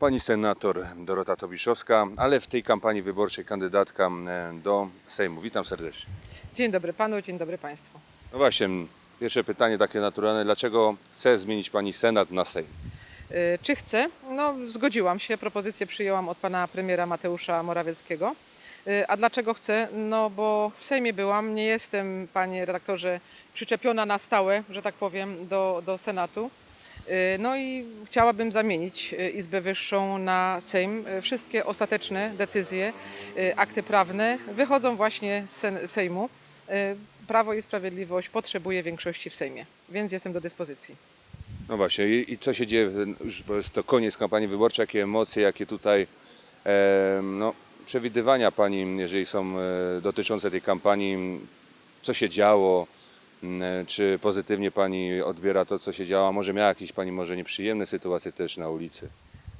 Pani senator Dorota Tobiszowska, ale w tej kampanii wyborczej kandydatka e, do Sejmu. Witam serdecznie. Dzień dobry panu, dzień dobry państwu. No właśnie, pierwsze pytanie takie naturalne. Dlaczego chce zmienić Pani Senat na Sejm? Y, Czy chcę? No, zgodziłam się, propozycję przyjęłam od pana premiera Mateusza Morawieckiego. Y, A dlaczego chcę? No bo w Sejmie byłam, nie jestem, panie redaktorze, przyczepiona na stałe, że tak powiem, do, do Senatu. Y, No i chciałabym zamienić y, Izbę Wyższą na Sejm. Y, Wszystkie ostateczne decyzje, akty prawne wychodzą właśnie z Sejmu. Prawo i Sprawiedliwość potrzebuje większości w Sejmie, więc jestem do dyspozycji. No właśnie, i, i co się dzieje, już to koniec kampanii wyborczej, jakie emocje, jakie tutaj e, no, przewidywania Pani, jeżeli są e, dotyczące tej kampanii, co się działo, czy pozytywnie Pani odbiera to, co się działo, może miała jakieś Pani może nieprzyjemne sytuacje też na ulicy?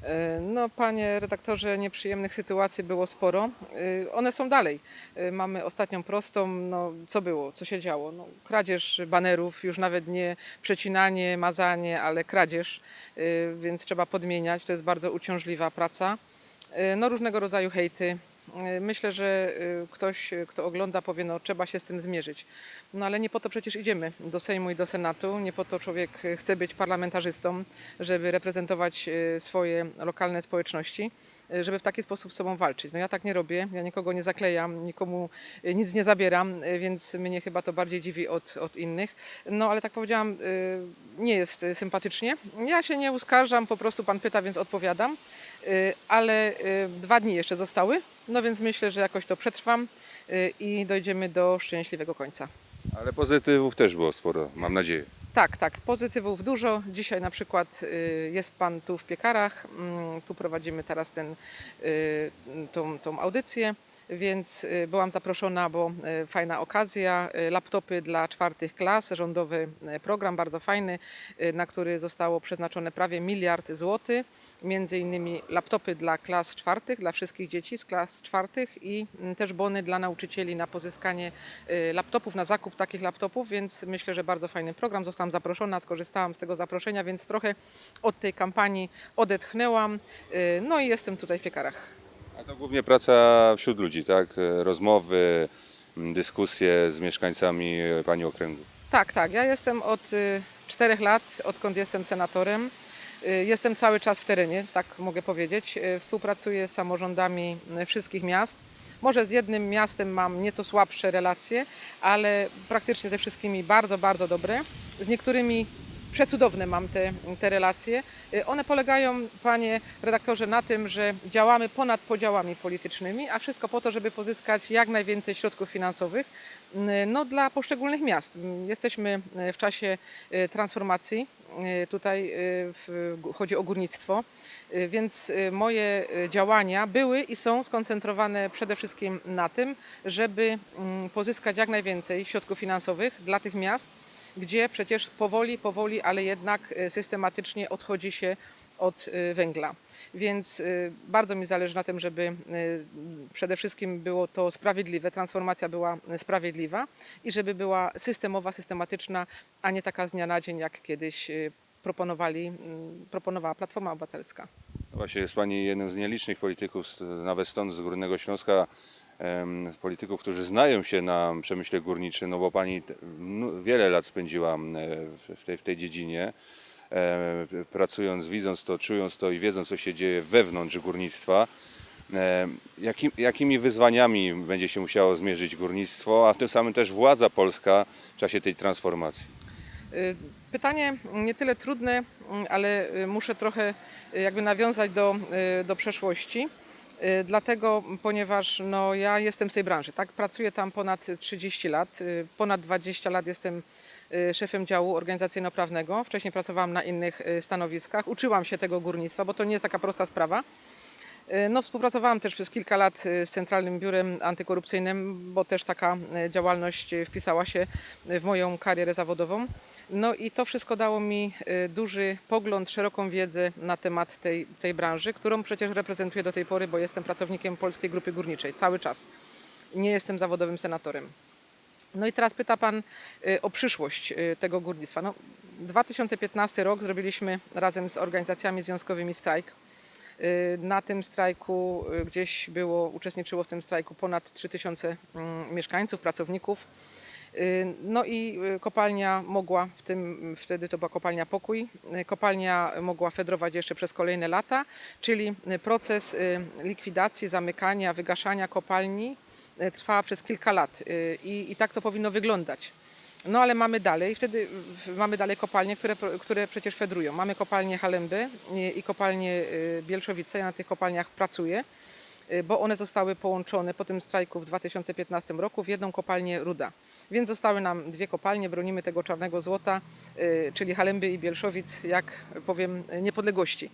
E, No, panie redaktorze, nieprzyjemnych sytuacji było sporo. E, One są dalej. E, Mamy ostatnią prostą. No, co było, co się działo? No, kradzież banerów, już nawet nie przecinanie, mazanie, ale kradzież, e, więc trzeba podmieniać. To jest bardzo uciążliwa praca. E, No, różnego rodzaju hejty. E, Myślę, że e, ktoś, kto ogląda, powie, no trzeba się z tym zmierzyć. No ale nie po to przecież idziemy do Sejmu i do Senatu, nie po to człowiek chce być parlamentarzystą, żeby reprezentować e, swoje lokalne społeczności, żeby w taki sposób z sobą walczyć. No ja tak nie robię, ja nikogo nie zaklejam, nikomu e, nic nie zabieram, e, więc mnie chyba to bardziej dziwi od, od innych. No ale tak powiedziałam, e, nie jest sympatycznie. Ja się nie uskarżam, po prostu pan pyta, więc odpowiadam. Ale dwa dni jeszcze zostały, no więc myślę, że jakoś to przetrwam i dojdziemy do szczęśliwego końca. Ale pozytywów też było sporo, mam nadzieję. Tak, tak, pozytywów dużo. Dzisiaj na przykład y, jest Pan tu w Piekarach, mm, tu prowadzimy teraz ten, y, tą, tą audycję, więc y, byłam zaproszona, bo y, fajna okazja, y, laptopy dla czwartych klas, rządowy program, bardzo fajny, na który zostało przeznaczone prawie miliard złotych. Między innymi laptopy dla klas czwartych, dla wszystkich dzieci z klas czwartych i mm, też bony dla nauczycieli na pozyskanie laptopów, na zakup takich laptopów, więc myślę, że bardzo fajny program. Zostałam zaproszona, skorzystałam z tego zaproszenia, więc trochę od tej kampanii odetchnęłam. No i jestem tutaj w Piekarach. A to głównie praca wśród ludzi, tak? Rozmowy, dyskusje z mieszkańcami Pani okręgu. Tak, tak. Ja jestem od y, czterech lat, odkąd jestem senatorem. Y, Jestem cały czas w terenie, tak mogę powiedzieć. Y, Współpracuję z samorządami wszystkich miast. Może z jednym miastem mam nieco słabsze relacje, ale praktycznie ze wszystkimi bardzo, bardzo dobre. Z niektórymi przecudowne mam te, te relacje. Y, One polegają, panie redaktorze, na tym, że działamy ponad podziałami politycznymi, a wszystko po to, żeby pozyskać jak najwięcej środków finansowych y, no, dla poszczególnych miast. Jesteśmy y, w czasie transformacji. Tutaj w, chodzi o górnictwo, więc moje działania były i są skoncentrowane przede wszystkim na tym, żeby mm, pozyskać jak najwięcej środków finansowych dla tych miast, gdzie przecież powoli, powoli, ale jednak y, systematycznie odchodzi się od y, węgla. Więc y, bardzo mi zależy na tym, żeby przede wszystkim było to sprawiedliwe, transformacja była sprawiedliwa i żeby była systemowa, systematyczna, a nie taka z dnia na dzień, jak kiedyś proponowali, proponowała Platforma Obywatelska. Właśnie jest Pani jednym z nielicznych polityków, nawet stąd z Górnego Śląska, polityków, którzy znają się na przemyśle górniczym, no bo Pani no, wiele lat spędziła w tej, w tej dziedzinie, pracując, widząc to, czując to i wiedząc, co się dzieje wewnątrz górnictwa. Jakim, jakimi wyzwaniami będzie się musiało zmierzyć górnictwo, a tym samym też władza polska w czasie tej transformacji? Y, Pytanie nie tyle trudne, mm, ale y, muszę trochę y, jakby nawiązać do, do przeszłości. Y, Dlatego, ponieważ no, ja jestem z tej branży, tak? Pracuję tam ponad 30 lat. y, Ponad 20 lat jestem y, szefem działu organizacyjno-prawnego. Wcześniej pracowałam na innych stanowiskach. Uczyłam się tego górnictwa, bo to nie jest taka prosta sprawa. No, współpracowałam też przez kilka lat z Centralnym Biurem Antykorupcyjnym, bo też taka działalność wpisała się w moją karierę zawodową. No i to wszystko dało mi y, duży pogląd, szeroką wiedzę na temat tej, tej branży, którą przecież reprezentuję do tej pory, bo jestem pracownikiem Polskiej Grupy Górniczej cały czas. Nie jestem zawodowym senatorem. No i teraz pyta Pan y, o przyszłość y, tego górnictwa. No, 2015 rok zrobiliśmy razem z organizacjami związkowymi strajk. Na tym strajku gdzieś było, uczestniczyło w tym strajku ponad 3000 mm, mieszkańców, pracowników. Y, No i y, kopalnia mogła, w tym wtedy to była kopalnia Pokój, y, kopalnia mogła fedrować jeszcze przez kolejne lata, czyli proces likwidacji, zamykania, wygaszania kopalni trwała przez kilka lat i, i tak to powinno wyglądać. No ale mamy dalej, wtedy mamy dalej kopalnie, które, które przecież fedrują. Mamy kopalnię Halemby i, kopalnię Bielszowice, ja na tych kopalniach pracuję bo one zostały połączone po tym strajku w 2015 roku w jedną kopalnię Ruda. Więc zostały nam dwie kopalnie, bronimy tego czarnego złota, y, czyli Halemby i Bielszowic, jak powiem, niepodległości.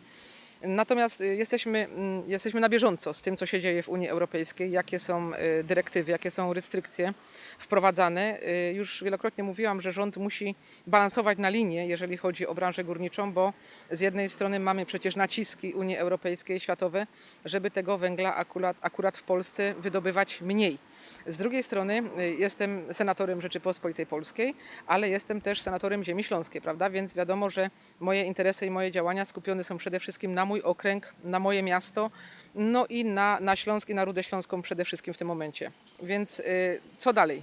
Natomiast y, jesteśmy, mm, jesteśmy na bieżąco z tym, co się dzieje w Unii Europejskiej, jakie są y, dyrektywy, jakie są restrykcje wprowadzane. Y, Już wielokrotnie mówiłam, że rząd musi balansować na linię, jeżeli chodzi o branżę górniczą, bo z jednej strony mamy przecież naciski Unii Europejskiej, światowe, żeby tego węgla akurat, akurat w Polsce wydobywać mniej. Z drugiej strony y, jestem senatorem Rzeczypospolitej Polskiej, ale jestem też senatorem Ziemi Śląskiej, prawda? Więc wiadomo, że moje interesy i moje działania skupione są przede wszystkim na mój okręg, na moje miasto, no i na, na Śląsk i na Rudę Śląską przede wszystkim w tym momencie. Więc y, co dalej?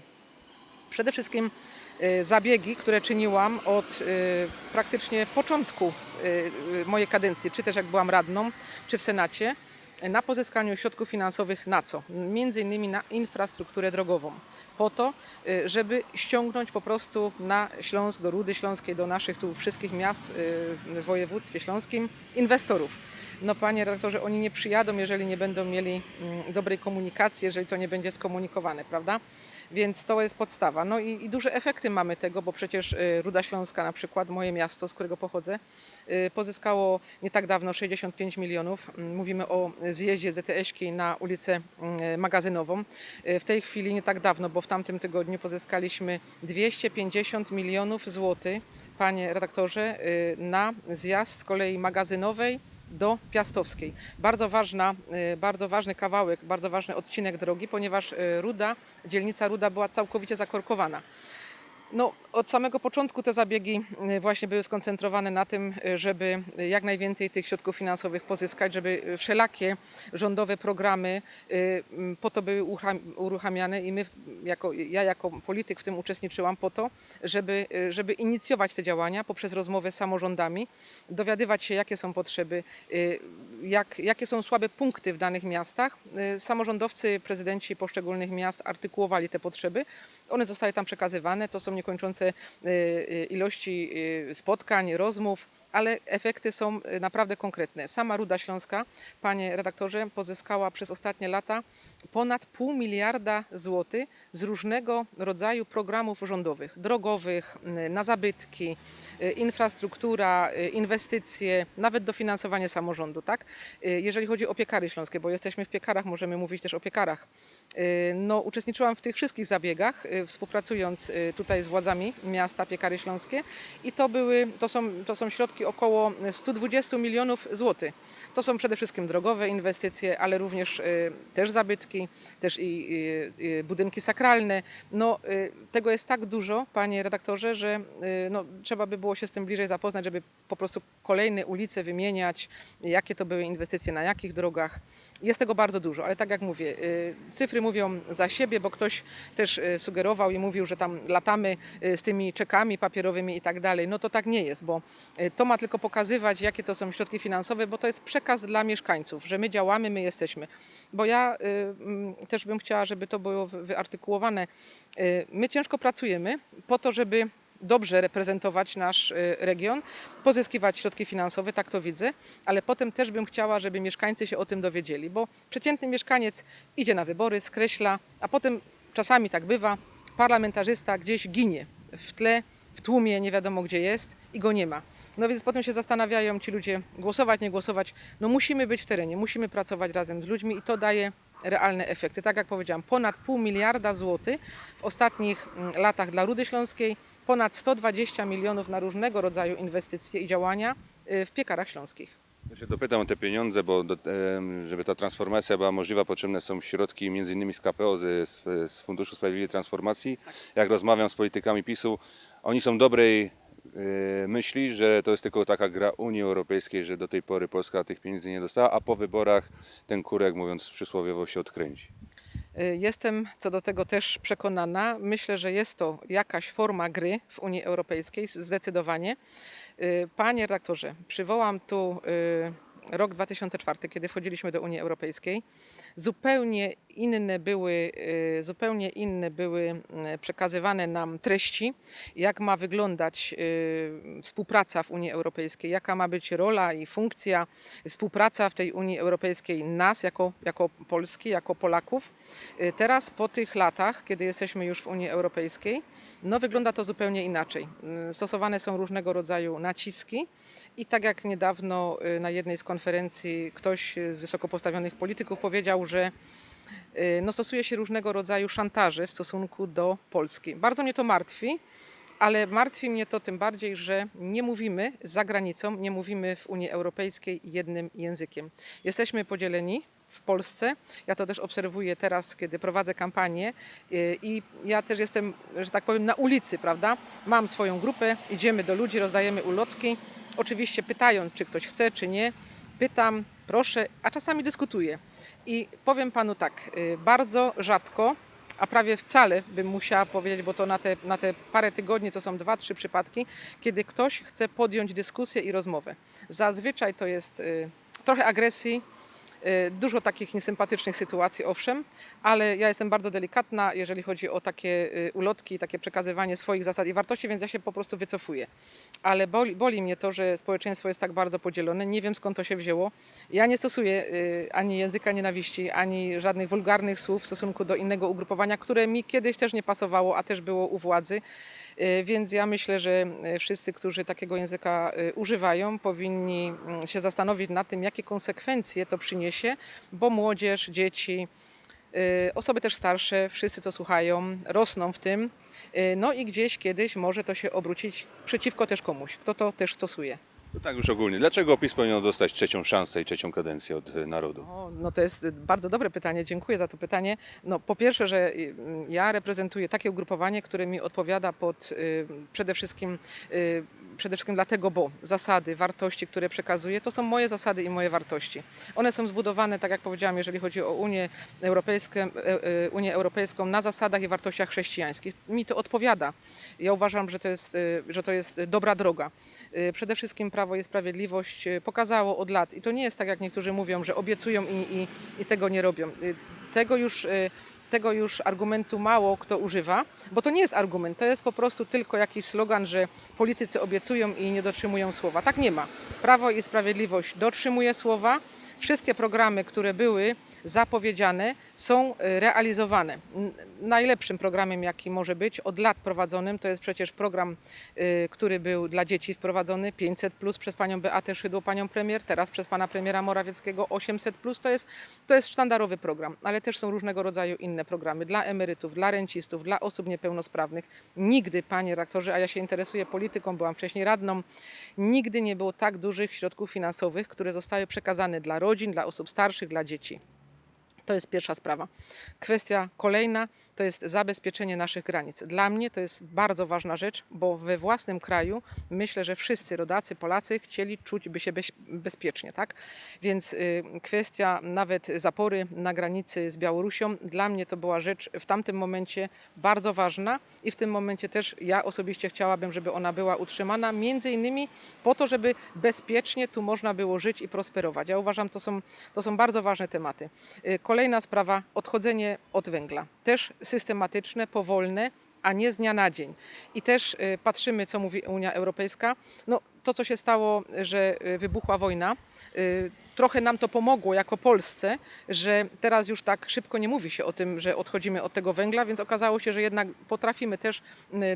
Przede wszystkim y, zabiegi, które czyniłam od praktycznie początku mojej kadencji, czy też jak byłam radną, czy w Senacie, na pozyskaniu środków finansowych na co? Między innymi na infrastrukturę drogową. Po to, y, żeby ściągnąć po prostu na Śląsk, do Rudy Śląskiej, do naszych tu wszystkich miast y, w województwie śląskim inwestorów. No panie redaktorze, oni nie przyjadą, jeżeli nie będą mieli mm, dobrej komunikacji, jeżeli to nie będzie skomunikowane, prawda? Więc to jest podstawa. No i, i duże efekty mamy tego, bo przecież y, Ruda Śląska, na przykład moje miasto, z którego pochodzę, y, pozyskało nie tak dawno 65 milionów. Mm, Mówimy o zjeździe ZTS-ki na ulicę mm, Magazynową. Y, W tej chwili nie tak dawno, bo w tamtym tygodniu pozyskaliśmy 250 milionów złotych, panie redaktorze, na zjazd z kolei magazynowej do Piastowskiej. Bardzo, ważna, y, bardzo ważny kawałek, bardzo ważny odcinek drogi, ponieważ y, Ruda, dzielnica Ruda była całkowicie zakorkowana. No, od samego początku te zabiegi y, właśnie były skoncentrowane na tym, y, żeby jak najwięcej tych środków finansowych pozyskać, żeby wszelakie rządowe programy y, po to były urucham- uruchamiane i my, jako, ja jako polityk w tym uczestniczyłam po to, żeby, żeby inicjować te działania poprzez rozmowę z samorządami, dowiadywać się, jakie są potrzeby, jak, jakie są słabe punkty w danych miastach. Y, Samorządowcy, prezydenci poszczególnych miast artykułowali te potrzeby. One zostały tam przekazywane. To są niekończące y, y, ilości spotkań, rozmów, ale efekty są y, naprawdę konkretne. Sama Ruda Śląska, panie redaktorze, pozyskała przez ostatnie lata ponad pół miliarda złotych z różnego rodzaju programów rządowych, drogowych, y, na zabytki, y, infrastruktura, inwestycje, nawet dofinansowanie samorządu. Tak? Jeżeli chodzi o piekary śląskie, bo jesteśmy w piekarach, możemy mówić też o piekarach. No, uczestniczyłam w tych wszystkich zabiegach, współpracując tutaj z władzami miasta Piekary Śląskie i to, były, to, są, to są środki około 120 milionów złotych. To są przede wszystkim drogowe inwestycje, ale również y, też zabytki, też i y, y, budynki sakralne. No, tego jest tak dużo, panie redaktorze, że no, trzeba by było się z tym bliżej zapoznać, żeby po prostu kolejne ulice wymieniać, jakie to były inwestycje, na jakich drogach. Jest tego bardzo dużo, ale tak jak mówię, y, cyfry mówią za siebie, bo ktoś też y, sugerował i mówił, że tam latamy y, z tymi czekami papierowymi i tak dalej. No to tak nie jest, bo to ma tylko pokazywać, jakie to są środki finansowe, bo to jest przekaz dla mieszkańców, że my działamy, my jesteśmy. Bo ja mm, też bym chciała, żeby to było wy- wyartykułowane. My ciężko pracujemy po to, żeby dobrze reprezentować nasz y, region, pozyskiwać środki finansowe, tak to widzę, ale potem też bym chciała, żeby mieszkańcy się o tym dowiedzieli, bo przeciętny mieszkaniec idzie na wybory, skreśla, a potem czasami tak bywa, parlamentarzysta gdzieś ginie w tle, w tłumie, nie wiadomo gdzie jest i go nie ma. No więc potem się zastanawiają ci ludzie, głosować, nie głosować. No musimy być w terenie, musimy pracować razem z ludźmi i to daje realne efekty. Tak jak powiedziałam, ponad pół miliarda złotych w ostatnich mm, latach dla Rudy Śląskiej, ponad 120 milionów na różnego rodzaju inwestycje i działania y, w piekarach śląskich. Ja się dopytam o te pieniądze, bo do, em, żeby ta transformacja była możliwa, potrzebne są środki innymi z KPO, z, z Funduszu Sprawiedliwej Transformacji. Jak rozmawiam z politykami PiSu, oni są dobrej y, myśli, że to jest tylko taka gra Unii Europejskiej, że do tej pory Polska tych pieniędzy nie dostała, a po wyborach ten kurek, mówiąc przysłowiowo, się odkręci. Y, Jestem co do tego też przekonana. Myślę, że jest to jakaś forma gry w Unii Europejskiej, zdecydowanie. Y, Panie redaktorze, przywołam tu y, rok 2004, kiedy wchodziliśmy do Unii Europejskiej. Zupełnie inne były, y, zupełnie inne były y, przekazywane nam treści, jak ma wyglądać y, współpraca w Unii Europejskiej, jaka ma być rola i funkcja współpraca w tej Unii Europejskiej nas jako, jako Polski, jako Polaków. Teraz po tych latach, kiedy jesteśmy już w Unii Europejskiej, no wygląda to zupełnie inaczej. Stosowane są różnego rodzaju naciski i tak jak niedawno na jednej z konferencji ktoś y, z wysoko postawionych polityków powiedział, że y, no, stosuje się różnego rodzaju szantaże w stosunku do Polski. Bardzo mnie to martwi, ale martwi mnie to tym bardziej, że nie mówimy za granicą, nie mówimy w Unii Europejskiej jednym językiem. Jesteśmy podzieleni w Polsce. Ja to też obserwuję teraz, kiedy prowadzę kampanię y, i ja też jestem, że tak powiem, na ulicy, prawda? Mam swoją grupę, idziemy do ludzi, rozdajemy ulotki. Oczywiście pytając, czy ktoś chce, czy nie. Pytam, proszę, a czasami dyskutuję. I powiem panu tak, y, bardzo rzadko, a prawie wcale bym musiała powiedzieć, bo to na te, na te parę tygodni to są dwa, trzy przypadki, kiedy ktoś chce podjąć dyskusję i rozmowę. Zazwyczaj to jest y, trochę agresji, dużo takich niesympatycznych sytuacji, owszem, ale ja jestem bardzo delikatna, jeżeli chodzi o takie y, ulotki, takie przekazywanie swoich zasad i wartości, więc ja się po prostu wycofuję. Ale boli, boli mnie to, że społeczeństwo jest tak bardzo podzielone. Nie wiem skąd to się wzięło. Ja nie stosuję y, ani języka nienawiści, ani żadnych wulgarnych słów w stosunku do innego ugrupowania, które mi kiedyś też nie pasowało, a też było u władzy. Y, Więc ja myślę, że y, wszyscy, którzy takiego języka y, używają, powinni mm, się zastanowić nad tym, jakie konsekwencje to przyniesie, bo młodzież, dzieci, osoby też starsze, wszyscy to słuchają, rosną w tym. No i gdzieś kiedyś może to się obrócić przeciwko też komuś, kto to też stosuje. To tak już ogólnie. Dlaczego PiS powinien dostać trzecią szansę i trzecią kadencję od y, narodu? O, no to jest bardzo dobre pytanie, dziękuję za to pytanie. No, po pierwsze, że y, ja reprezentuję takie ugrupowanie, które mi odpowiada pod y, przede wszystkim y, przede wszystkim dlatego, bo zasady, wartości, które przekazuję, to są moje zasady i moje wartości. One są zbudowane, tak jak powiedziałam, jeżeli chodzi o Unię Europejską, e, e, Unię Europejską na zasadach i wartościach chrześcijańskich. Mi to odpowiada. Ja uważam, że to jest, że to jest dobra droga. Przede wszystkim Prawo i Sprawiedliwość y, pokazało od lat i to nie jest tak, jak niektórzy mówią, że obiecują i, i, i tego nie robią. Y, Tego już, y, tego już argumentu mało kto używa, bo to nie jest argument, to jest po prostu tylko jakiś slogan, że politycy obiecują i nie dotrzymują słowa. Tak nie ma. Prawo i Sprawiedliwość dotrzymuje słowa. Wszystkie programy, które były zapowiedziane, są y, realizowane. Najlepszym programem, jaki może być, od lat prowadzonym, to jest przecież program, y, który był dla dzieci wprowadzony 500 plus przez panią Beatę Szydło, panią premier, teraz przez pana premiera Morawieckiego 800 plus. To jest, to jest sztandarowy program, ale też są różnego rodzaju inne programy dla emerytów, dla rencistów, dla osób niepełnosprawnych. Nigdy, panie rektorze, a ja się interesuję polityką, byłam wcześniej radną, nigdy nie było tak dużych środków finansowych, które zostały przekazane dla rodzin, dla osób starszych, dla dzieci. To jest pierwsza sprawa. Kwestia kolejna to jest zabezpieczenie naszych granic. Dla mnie to jest bardzo ważna rzecz, bo we własnym kraju myślę, że wszyscy rodacy, Polacy chcieli czuć by się bezpiecznie, tak? Więc y, kwestia nawet zapory na granicy z Białorusią, dla mnie to była rzecz w tamtym momencie bardzo ważna i w tym momencie też ja osobiście chciałabym, żeby ona była utrzymana, między innymi po to, żeby bezpiecznie tu można było żyć i prosperować. Ja uważam, to są, to są bardzo ważne tematy. Y, Kolejna sprawa, odchodzenie od węgla. Też systematyczne, powolne, a nie z dnia na dzień. I też y, patrzymy, co mówi Unia Europejska. No, to, co się stało, że y, wybuchła wojna, y, trochę nam to pomogło jako Polsce, że teraz już tak szybko nie mówi się o tym, że odchodzimy od tego węgla, więc okazało się, że jednak potrafimy też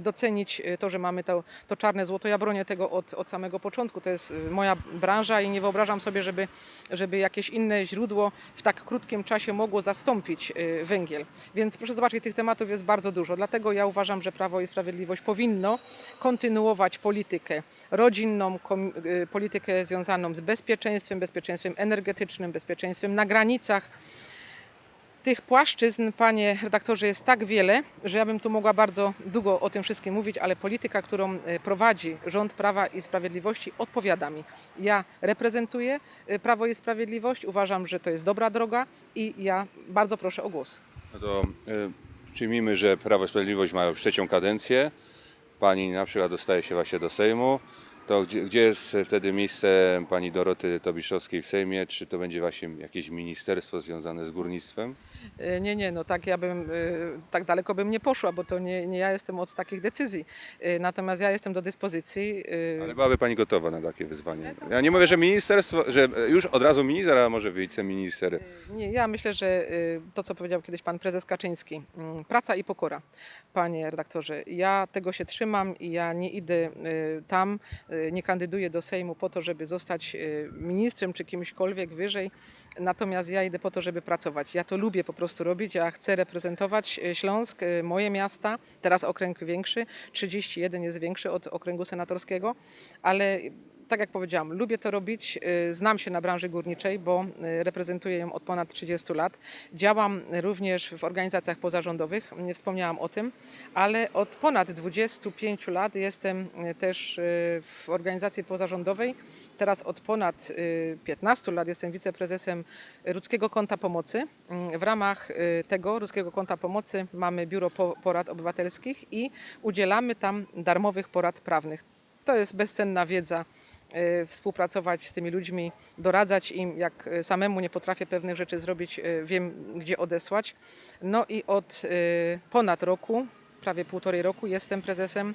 docenić y, to, że mamy to, to czarne złoto. Ja bronię tego od, od samego początku. To jest y, moja branża i nie wyobrażam sobie, żeby, żeby jakieś inne źródło w tak krótkim czasie mogło zastąpić y, węgiel. Więc proszę zobaczyć, tych tematów jest bardzo dużo. Dlatego ja uważam, że Prawo i Sprawiedliwość powinno kontynuować politykę rodzinną, politykę związaną z bezpieczeństwem, bezpieczeństwem energetycznym, bezpieczeństwem na granicach. Tych płaszczyzn, panie redaktorze, jest tak wiele, że ja bym tu mogła bardzo długo o tym wszystkim mówić, ale polityka, którą e, prowadzi rząd Prawa i Sprawiedliwości, odpowiada mi. Ja reprezentuję e, Prawo i Sprawiedliwość, uważam, że to jest dobra droga i ja bardzo proszę o głos. No to y, przyjmijmy, że Prawo i Sprawiedliwość ma już trzecią kadencję. Pani na przykład dostaje się właśnie do Sejmu. To gdzie, gdzie jest wtedy miejsce pani Doroty Tobiszowskiej w Sejmie? Czy to będzie właśnie jakieś ministerstwo związane z górnictwem? E, Nie, nie, no tak ja bym, e, tak daleko bym nie poszła, bo to nie, nie ja jestem od takich decyzji. E, Natomiast ja jestem do dyspozycji. e, Ale byłaby pani gotowa na takie wyzwanie. Ja nie mówię, że ministerstwo, że już od razu minister, a może wiceminister. Nie, ja myślę, że y, to, co powiedział kiedyś pan prezes Kaczyński, mm, praca i pokora, panie redaktorze. Ja tego się trzymam i ja nie idę y, tam, y, nie kandyduję do Sejmu po to, żeby zostać y, ministrem czy kimśkolwiek wyżej. Natomiast ja idę po to, żeby pracować. Ja to lubię po prostu robić. Ja chcę reprezentować y, Śląsk, y, moje miasta. Teraz okręg większy, 31 jest większy od okręgu senatorskiego, ale tak jak powiedziałam, lubię to robić. Znam się na branży górniczej, bo reprezentuję ją od ponad 30 lat. Działam również w organizacjach pozarządowych, nie wspomniałam o tym, ale od ponad 25 lat jestem też w organizacji pozarządowej. Teraz od ponad y, 15 lat jestem wiceprezesem Rudzkiego Konta Pomocy. Mm, W ramach y, tego Rudzkiego Konta Pomocy mamy Biuro Po- Porad Obywatelskich i udzielamy tam darmowych porad prawnych. To jest bezcenna wiedza y, współpracować z tymi ludźmi, doradzać im, jak y, samemu nie potrafię pewnych rzeczy zrobić, y, wiem gdzie odesłać. No i od y, ponad roku, prawie półtorej roku jestem prezesem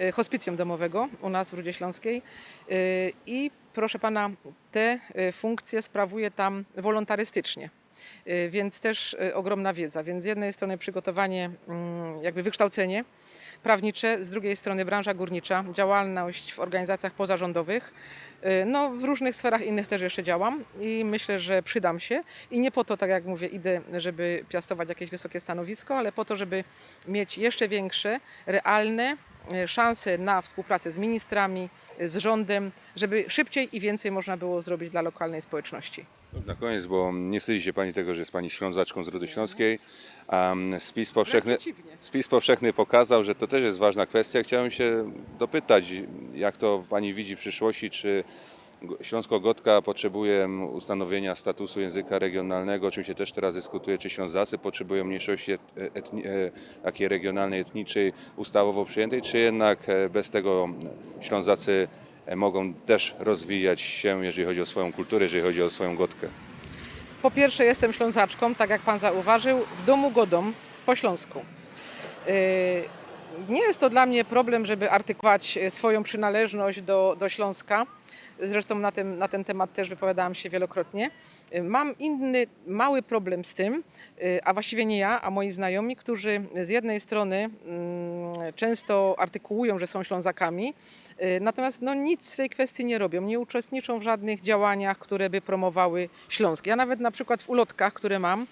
y, hospicjum domowego u nas w Rudzie Śląskiej Y, i proszę pana, te y, funkcje sprawuję tam wolontarystycznie. Więc też ogromna wiedza. Więc z jednej strony przygotowanie, mm, jakby wykształcenie prawnicze, z drugiej strony branża górnicza, działalność w organizacjach pozarządowych. Y, No, w różnych sferach innych też jeszcze działam i myślę, że przydam się. I nie po to, tak jak mówię, idę, żeby piastować jakieś wysokie stanowisko, ale po to, żeby mieć jeszcze większe, realne y, szanse na współpracę z ministrami, y, z rządem, żeby szybciej i więcej można było zrobić dla lokalnej społeczności. Na koniec, bo nie wstydzi się pani tego, że jest pani ślązaczką z Rudy Śląskiej. Um, spis powszechny. Spis powszechny pokazał, że to też jest ważna kwestia. Chciałem się dopytać, jak to pani widzi w przyszłości, czy Go- Śląsko-Gotka potrzebuje ustanowienia statusu języka regionalnego, o czym się też teraz dyskutuje, czy Ślązacy potrzebują mniejszości et, etni, e, takiej regionalnej, etniczej, ustawowo przyjętej, czy jednak e, bez tego Ślązacy e, mogą też rozwijać się, jeżeli chodzi o swoją kulturę, jeżeli chodzi o swoją Gotkę. Po pierwsze jestem ślązaczką, tak jak pan zauważył, w domu godą po śląsku. Yy, Nie jest to dla mnie problem, żeby artykułować e, swoją przynależność do, do Śląska. Zresztą na, tym, na ten temat też wypowiadałam się wielokrotnie. Mam inny mały problem z tym, a właściwie nie ja, a moi znajomi, którzy z jednej strony mm, często artykułują, że są Ślązakami, natomiast no, nic w tej kwestii nie robią, nie uczestniczą w żadnych działaniach, które by promowały Śląsk. Ja nawet na przykład w ulotkach, które mam,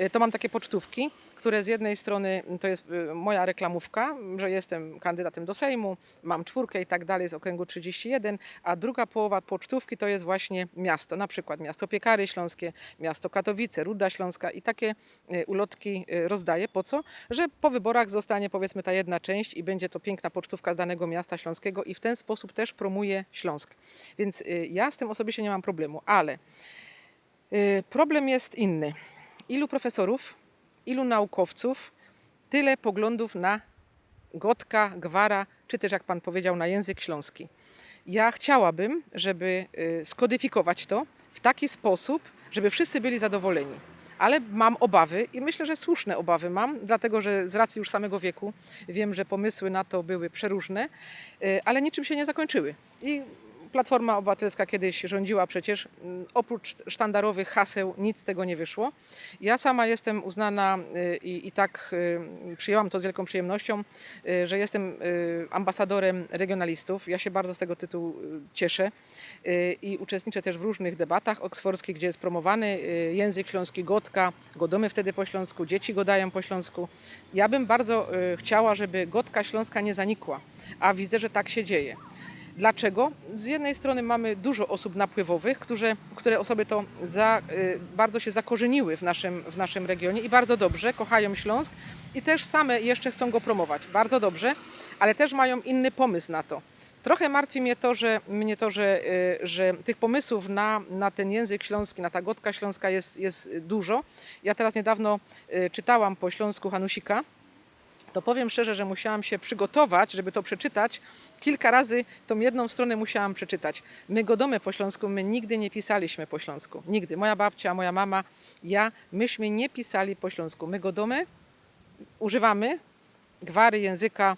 y, to mam takie pocztówki, które z jednej strony mm, to jest y, moja reklamówka, że jestem kandydatem do Sejmu, mam czwórkę i tak dalej z okręgu 31, a druga połowa pocztówki to jest właśnie miasto, na przykład miasto Piekary Śląskie, miasto Katowice, Ruda Śląska i takie y, ulotki y, rozdaję. Po co? Że po wyborach zostanie powiedzmy ta jedna część i będzie to piękna pocztówka z danego miasta śląskiego i w ten sposób też promuję Śląsk. Więc y, ja z tym osobiście nie mam problemu, ale y, problem jest inny. Ilu profesorów, ilu naukowców, tyle poglądów na gotka, gwara, czy też jak pan powiedział, na język śląski. Ja chciałabym, żeby y, skodyfikować to w taki sposób, żeby wszyscy byli zadowoleni. Ale mam obawy i myślę, że słuszne obawy mam, dlatego że z racji już samego wieku wiem, że pomysły na to były przeróżne, y, ale niczym się nie zakończyły. I Platforma Obywatelska kiedyś rządziła przecież, mm, oprócz sztandarowych haseł nic z tego nie wyszło. Ja sama jestem uznana y, i, i tak y, przyjęłam to z wielką przyjemnością, y, że jestem ambasadorem regionalistów. Ja się bardzo z tego tytułu cieszę i uczestniczę też w różnych debatach oksfordzkich, gdzie jest promowany język śląski, gotka, godomy wtedy po śląsku, dzieci godają po śląsku. Ja bym bardzo chciała, żeby gotka śląska nie zanikła, a widzę, że tak się dzieje. Dlaczego? Z jednej strony mamy dużo osób napływowych, które, które osoby to za, y, bardzo się zakorzeniły w naszym, w naszym regionie i bardzo dobrze, kochają Śląsk i też same jeszcze chcą go promować. Bardzo dobrze, ale też mają inny pomysł na to. Trochę martwi mnie to, że, mnie to, że, y, że tych pomysłów na, na ten język śląski, na ta gotka śląska jest, jest dużo. Ja teraz niedawno y, czytałam po śląsku Hanusika, to powiem szczerze, że musiałam się przygotować, żeby to przeczytać. Kilka razy tą jedną stronę musiałam przeczytać. My Godomy po śląsku, my nigdy nie pisaliśmy po śląsku. Nigdy. Moja babcia, moja mama, ja, myśmy nie pisali po śląsku. My Godomy używamy gwary języka,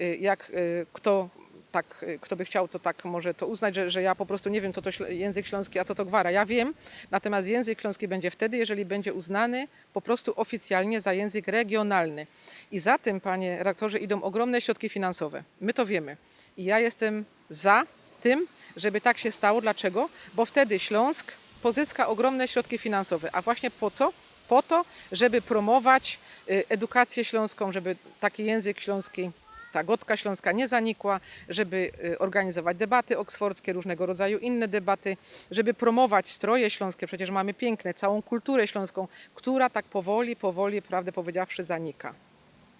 y, jak y, kto tak, y, kto by chciał, to tak może to uznać, że, że ja po prostu nie wiem, co to język śląski, a co to gwara. Ja wiem, natomiast język śląski będzie wtedy, jeżeli będzie uznany po prostu oficjalnie za język regionalny. I za tym, panie rektorze, idą ogromne środki finansowe. My to wiemy. I ja jestem za tym, żeby tak się stało. Dlaczego? Bo wtedy Śląsk pozyska ogromne środki finansowe. A właśnie po co? Po to, żeby promować y, edukację śląską, żeby taki język śląski, ta gotka śląska nie zanikła, żeby y, organizować debaty oksfordzkie, różnego rodzaju inne debaty, żeby promować stroje śląskie. Przecież mamy piękne, całą kulturę śląską, która tak powoli, powoli, prawdę powiedziawszy, zanika.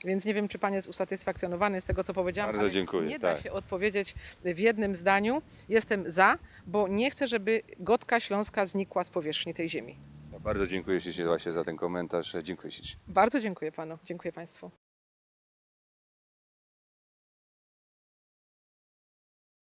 Więc nie wiem, czy Pan jest usatysfakcjonowany z tego, co powiedziałam. Bardzo dziękuję, Nie da tak. się odpowiedzieć w jednym zdaniu. Jestem za, bo nie chcę, żeby gotka śląska znikła z powierzchni tej ziemi. Bardzo dziękuję ślicznie właśnie za ten komentarz. Dziękuję ślicznie. Bardzo dziękuję Panu, dziękuję Państwu.